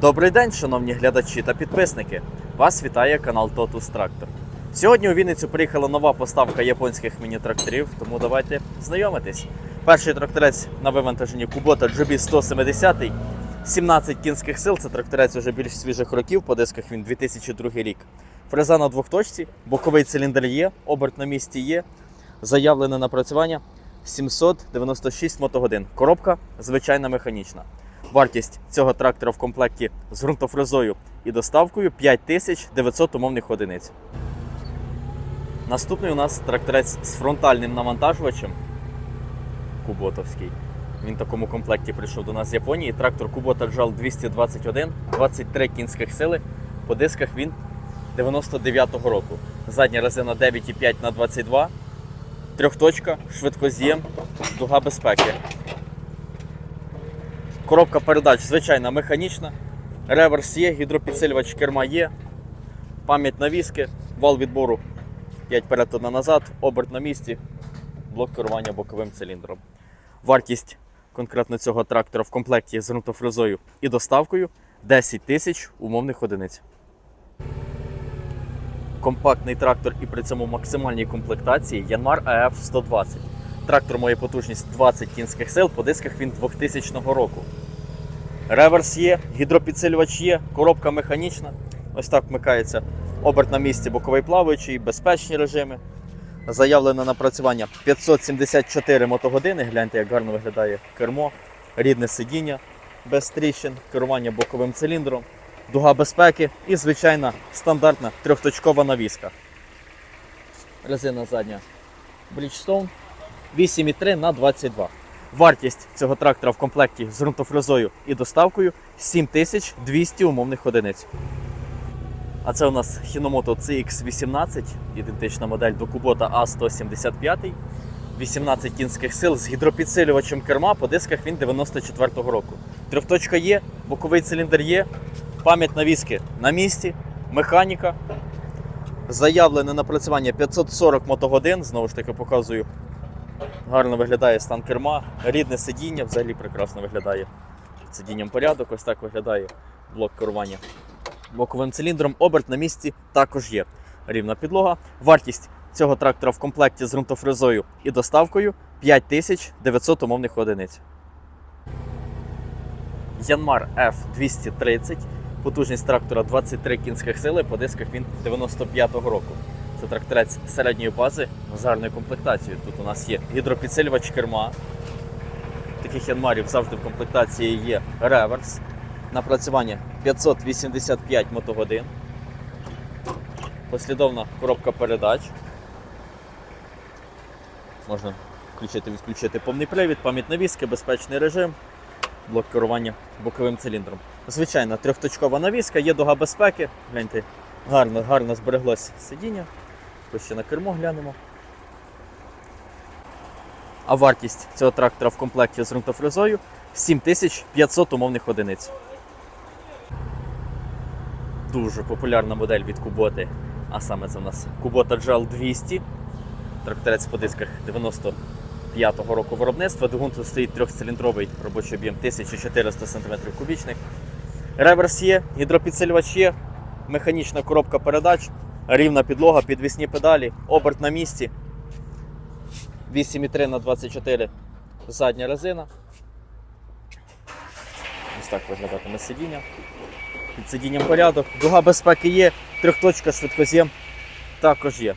Добрий день, шановні глядачі та підписники. Вас вітає канал Totus Tractor. Сьогодні у Вінницю приїхала нова поставка японських міні-тракторів, тому давайте знайомитись. Перший тракторець на вивантаженні Kubota GB 170 17 кінських сил. Це тракторець уже більш свіжих років, по дисках він 2002 рік. Фреза на двохточці, боковий циліндр є, оберт на місці є, заявлене напрацювання 796 мотогодин. Коробка звичайна механічна. Вартість цього трактора в комплекті з ґрунтофрезою і доставкою 5900 умовних одиниць. Наступний у нас тракторець з фронтальним навантажувачем Куботовський. Він в такому комплекті прийшов до нас з Японії. Трактор Kubota JAL 221, 23 кінських сили. По дисках він 99-го року. Задня резина 9,5 на 22, трьохточка, швидкоз'єм, дуга безпеки. Коробка передач звичайна механічна. Реверс є, гідропідсилювач керма є, пам'ять навіски, вал відбору 5 перед 1 назад, оберт на місці, блок керування боковим циліндром. Вартість конкретно цього трактора в комплекті з ґрунтофрезою і доставкою 10 тисяч умовних одиниць. Компактний трактор і при цьому максимальній комплектації Yanmar AF 120. Трактор має потужність 20 кінських сил, по дисках він 2000 року. Реверс є, гідропідсилювач є, коробка механічна. Ось так вмикається оберт на місці, боковий плаваючий, безпечні режими. Заявлене напрацювання 574 мотогодини. Гляньте, як гарно виглядає кермо, рідне сидіння без тріщин, керування боковим циліндром, дуга безпеки і звичайна стандартна трьохточкова навіска. Резина задня Bridgestone 8,3 на 22. Вартість цього трактора в комплекті з ґрунтофрезою і доставкою 7200 умовних одиниць. А це у нас Hinomoto CX18, ідентична модель до Kubota A175. 18 кінських сил з гідропідсилювачем керма по дисках він 94-го року. Трьохточка є, боковий циліндр є, пам'ять навіски на місці, механіка. Заявлене напрацювання 540 мотогодин. Знову ж таки показую Гарно виглядає стан керма, рідне сидіння, взагалі прекрасно виглядає. Сидінням порядок, ось так виглядає блок керування. Боковим циліндром оберт на місці також є. Рівна підлога. Вартість цього трактора в комплекті з ґрунтофрезою і доставкою 5900 умовних одиниць. Yanmar F230. Потужність трактора 23 кінських сили, по дисках він 95-го року. Це тракторець середньої бази з гарною комплектацією. Тут у нас є гідропідсилювач керма. Таких янмарів завжди в комплектації є реверс. Напрацювання 585 мотогодин. Послідовна коробка передач. Можна включити, відключити повний привід, пам'ять навіски, безпечний режим, блок керування боковим циліндром. Звичайна трьохточкова навіска, є дуга безпеки. Гляньте, гарно, гарно збереглось сидіння. Ось ще на кермо глянемо. А вартість цього трактора в комплекті з ґрунтофрезою 7500 умовних одиниць. Дуже популярна модель від Kubota. А саме це у нас Kubota JAL 200. Тракторець по дисках 95-го року виробництва. Двигун тут стоїть трьохциліндровий робочий об'єм 1400 см кубічних. Реверс є, гідропідсилювач є, механічна коробка передач, рівна підлога, підвісні педалі, оберт на місці. 8,3 на 24 задня резина. Ось так виглядатиме сидіння. Під сидінням порядок. Дуга безпеки є, трьохточка швидкоз'єм також є.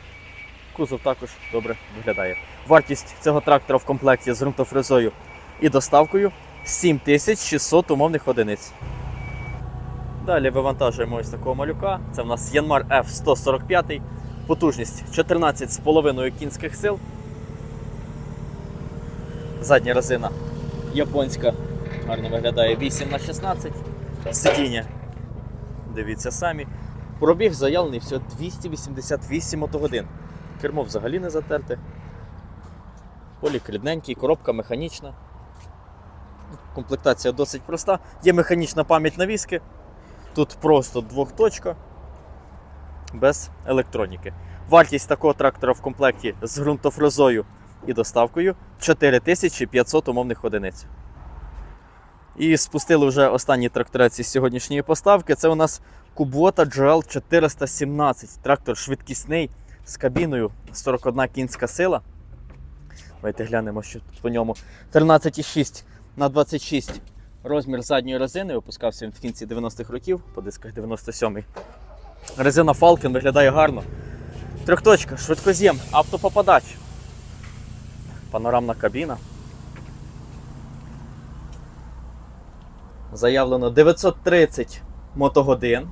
Кузов також добре виглядає. Вартість цього трактора в комплекті з ґрунтофрезою і доставкою 7600 умовних одиниць. Далі вивантажуємо ось такого малюка. Це в нас Yanmar F145, потужність 14,5 кінських сил. Задня резина японська, гарно виглядає 8 на 16 Сидіння. Дивіться самі. Пробіг заявлений всього 288 мотогодин. Кермо взагалі не затерте. Полік рідненький, коробка механічна. Комплектація досить проста. Є механічна пам'ять навіски. Тут просто двохточка без електроніки. Вартість такого трактора в комплекті з ґрунтофрезою і доставкою 4500 умовних одиниць. І спустили вже останні трактореці з сьогоднішньої поставки. Це у нас Kubota GL 417. Трактор швидкісний з кабіною 41 кінська сила. Давайте глянемо, що тут по ньому. 13,6 на 26 розмір задньої резини. Випускався він в кінці 90-х років, по дисках 97-й. Резина Falcon виглядає гарно. Трьохточка, швидкоз'єм, автопопадач. Панорамна кабіна. Заявлено 930 мотогодин.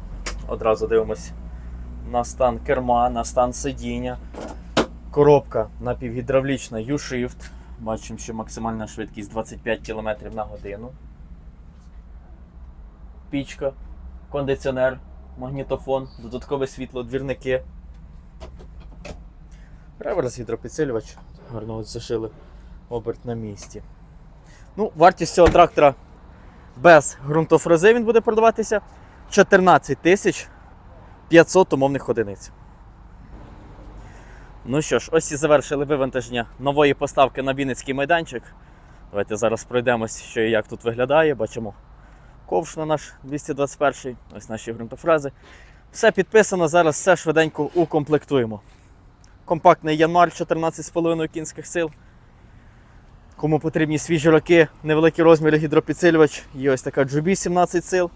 Одразу дивимось на стан керма, на стан сидіння. Коробка напівгідравлічна U-Shift. Бачимо, що максимальна швидкість 25 км на годину. Пічка, кондиціонер, магнітофон, додаткове світло, двірники. Реверс гідропідсилювач. Гарно зашили оберт на місці. Ну, вартість цього трактора без ґрунтофрези він буде продаватися 14 тисяч 500 умовних одиниць. Ну що ж, ось і завершили вивантаження нової поставки на Вінницький майданчик. Давайте зараз пройдемось, що і як тут виглядає. Бачимо ковш на наш 221 ось наші ґрунтофрези. Все підписано, зараз все швиденько укомплектуємо. Компактний Янмар 14,5 кінських сил. Кому потрібні свіжі роки, невеликі розміри гідропідсилювач, є ось така GB 17 сил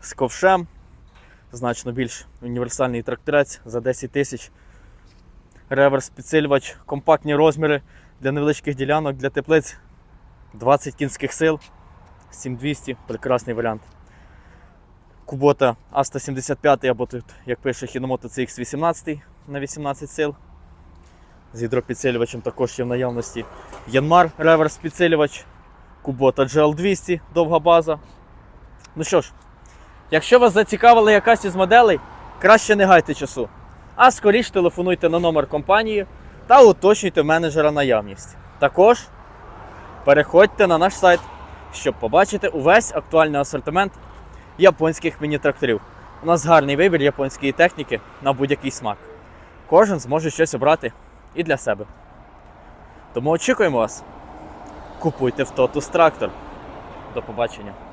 з ковшем. Значно більш універсальний тракторець за 10 тисяч. Реверс підсилювач, компактні розміри для невеличких ділянок, для теплиць 20 кінських сил. 7200, прекрасний варіант. Кубота А175 або тут, як пише Hinomoto CX18 на 18 сил. З гідропідсилювачем також є в наявності Янмар реверс підсилювач, Кубота GL200, довга база. Ну що ж, якщо вас зацікавила якась із моделей, краще не гайте часу, а скоріш телефонуйте на номер компанії та уточнюйте менеджера наявність. Також переходьте на наш сайт, щоб побачити увесь актуальний асортимент японських міні-тракторів. У нас гарний вибір японської техніки на будь-який смак. Кожен зможе щось обрати і для себе. Тому очікуємо вас. Купуйте в Totus трактор. До побачення.